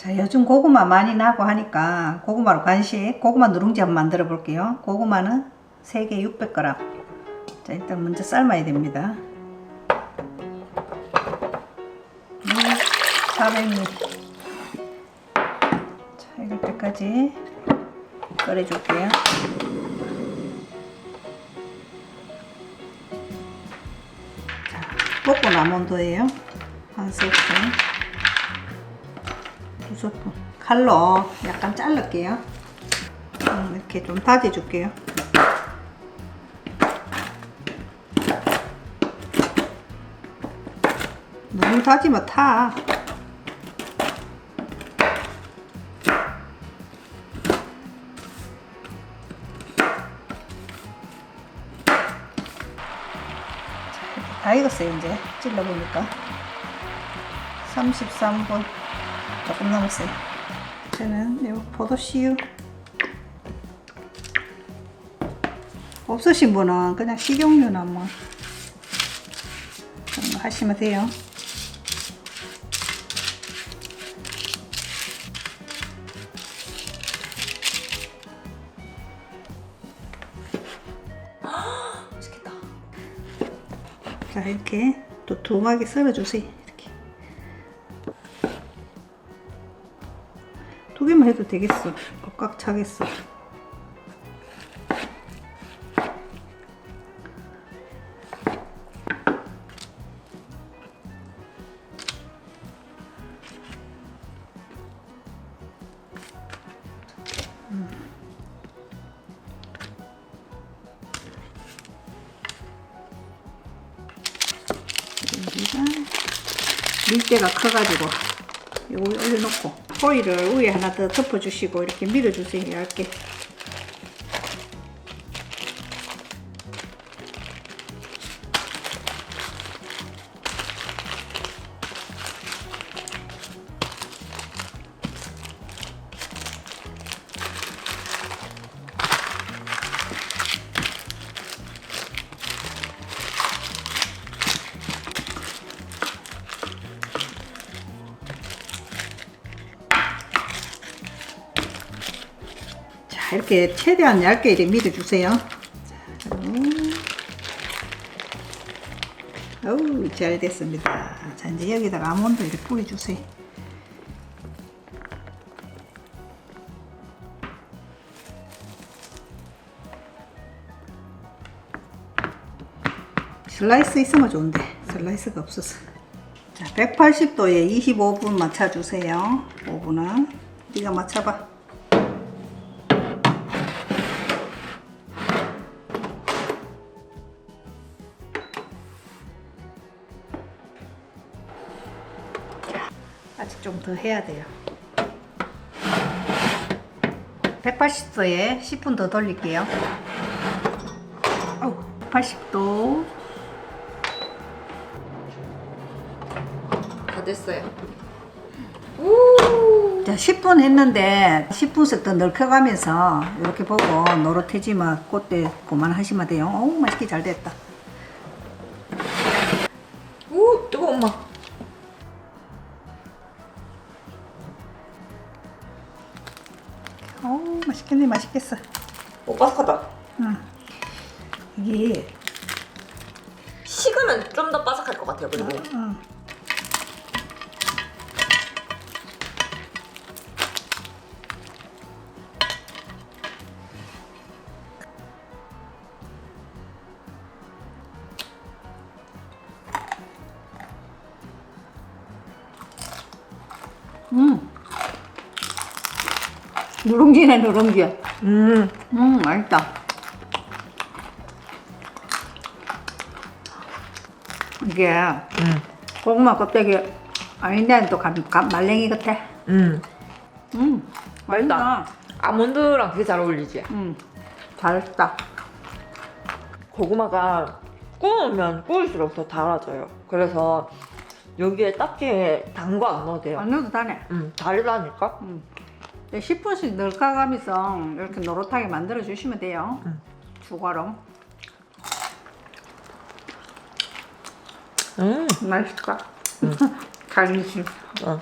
자, 요즘 고구마 많이 나고 하니까 고구마로 간식, 고구마 누룽지 한번 만들어 볼게요. 고구마는 3개 600g. 자, 일단 먼저 삶아야 됩니다. 물 400ml. 자, 이럴 때까지 끓여줄게요. 자, 볶은 아몬드예요. 한 스푼. 두 스푼. 칼로 약간 자를게요. 음, 이렇게 좀 다져줄게요. 너무 다지면 타. 다 익었어요 이제 찔러보니까 33분 조금 남았어요. 저는 요 포도씨유. 없으신 분은 그냥 식용유나 뭐 그런 거 하시면 돼요. 맛있겠다. 자 이렇게 도톰하게 썰어주세요 개만 해도 되겠어. 꽉꽉 차겠어. 여기가 밀대가 커가지고 요거 올려놓고 호일을 위에 하나 더 덮어주시고 이렇게 밀어주세요 얇게 자 이렇게 최대한 얇게 이렇게 밀어주세요. 자, 음. 어우 잘 됐습니다. 자 이제 여기다가 아몬드 이렇게 뿌려주세요. 슬라이스 있으면 좋은데 슬라이스가 없어서. 자 180도에 25분 맞춰주세요. 5분은. 네가 맞춰봐 아직 좀 더 해야 돼요 180도에 10분 더 돌릴게요 80도 다 됐어요. 자, 10분 했는데 10분씩 더 넓혀가면서 이렇게 보고 노릇해지면 그때 그만하시면 돼요. 어우 맛있게 잘 됐다. 어우 맛있겠네 맛있겠어. 오, 바삭하다. 응. 이게 식으면 좀 더 바삭할 것 같아요, 그리고. 응. 음. 누룽지네 누룽지. 음. 음 맛있다. 이게 음. 고구마 껍데기 아닌데 또 감, 감, 말랭이 같아. 음. 음 맛있다. 아몬드랑 되게 잘 어울리지? 음 잘했다. 고구마가 구우면 구울수록 더 달아져요. 그래서 여기에 딱히 단 거 안 넣어도 돼요. 안 넣어도 다네. 음, 달라니까? 음. 10분씩 넣어가면서 이렇게 노릇하게 만들어 주시면 돼요. 음. 추가로. 음. 맛있다. 간식. 어.